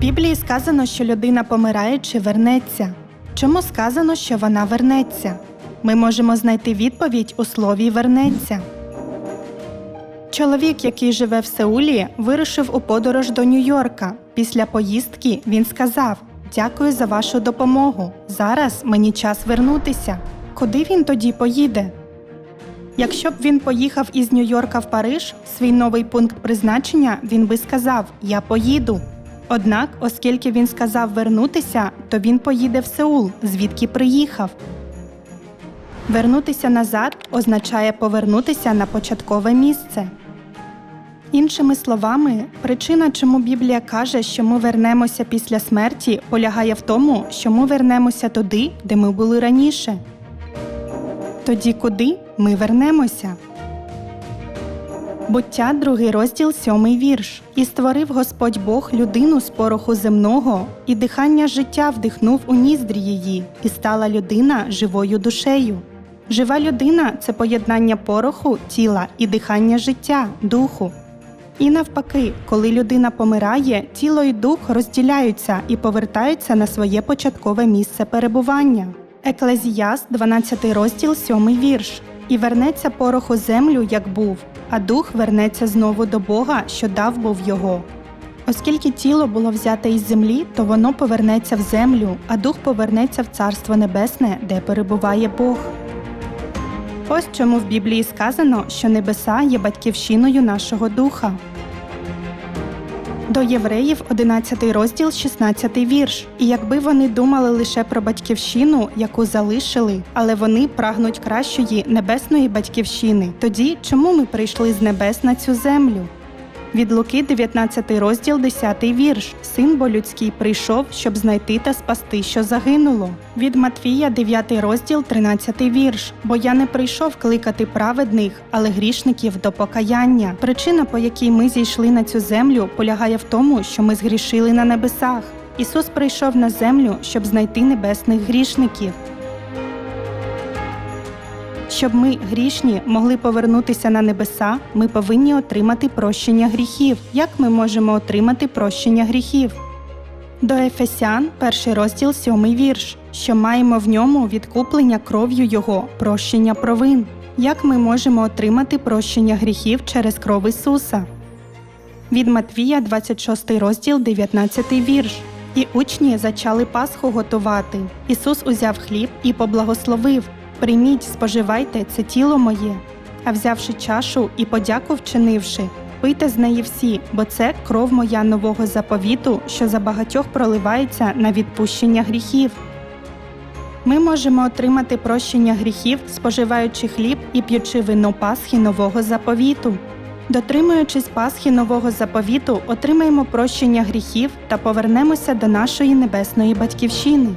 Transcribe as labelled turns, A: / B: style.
A: Біблії сказано, що людина помираючи вернеться. Чому сказано, що вона вернеться? Ми можемо знайти відповідь у слові вернеться. Чоловік, який живе в Сеулі, вирушив у подорож до Нью-Йорка. Після поїздки він сказав: Дякую за вашу допомогу. Зараз мені час вернутися. Куди він тоді поїде? Якщо б він поїхав із Нью-Йорка в Париж, свій новий пункт призначення, він би сказав Я поїду. Однак, оскільки він сказав вернутися, то він поїде в Сеул, звідки приїхав. Вернутися назад означає повернутися на початкове місце. Іншими словами, причина, чому Біблія каже, що ми вернемося після смерті, полягає в тому, що ми вернемося туди, де ми були раніше. Тоді куди ми вернемося? Буття, другий розділ, сьомий вірш. І створив Господь Бог людину з пороху земного, і дихання життя вдихнув у ніздрі її, і стала людина живою душею. Жива людина це поєднання пороху, тіла і дихання життя, духу. І навпаки, коли людина помирає, тіло і дух розділяються і повертаються на своє початкове місце перебування. Еклезіаст, 12 розділ, 7 вірш. І вернеться порох у землю, як був, а дух вернеться знову до Бога, що дав був його. Оскільки тіло було взяте із землі, то воно повернеться в землю, а дух повернеться в Царство Небесне, де перебуває Бог. Ось чому в Біблії сказано, що небеса є батьківщиною нашого духа. До євреїв 11 розділ, 16 вірш. І якби вони думали лише про батьківщину, яку залишили, але вони прагнуть кращої небесної батьківщини. Тоді чому ми прийшли з небес на цю землю? Від Луки 19 розділ, 10 вірш. Син бо людський прийшов, щоб знайти та спасти, що загинуло. Від Матвія 9 розділ, 13 вірш. Бо я не прийшов кликати праведних, але грішників до покаяння. Причина, по якій ми зійшли на цю землю, полягає в тому, що ми згрішили на небесах. Ісус прийшов на землю, щоб знайти небесних грішників. Щоб ми, грішні, могли повернутися на небеса, ми повинні отримати прощення гріхів. Як ми можемо отримати прощення гріхів? До Ефесян, перший розділ, сьомий вірш, що маємо в ньому відкуплення кров'ю Його, прощення провин. Як ми можемо отримати прощення гріхів через кров Ісуса? Від Матвія, 26 розділ, 19 вірш. І учні зачали Пасху готувати. Ісус узяв хліб і поблагословив. Прийміть, споживайте це тіло моє. А взявши чашу і подяку вчинивши, пийте з неї всі, бо це кров моя нового заповіту, що за багатьох проливається на відпущення гріхів. Ми можемо отримати прощення гріхів, споживаючи хліб і п'ючи вино Пасхи нового заповіту. Дотримуючись Пасхи нового заповіту, отримаємо прощення гріхів та повернемося до нашої небесної батьківщини.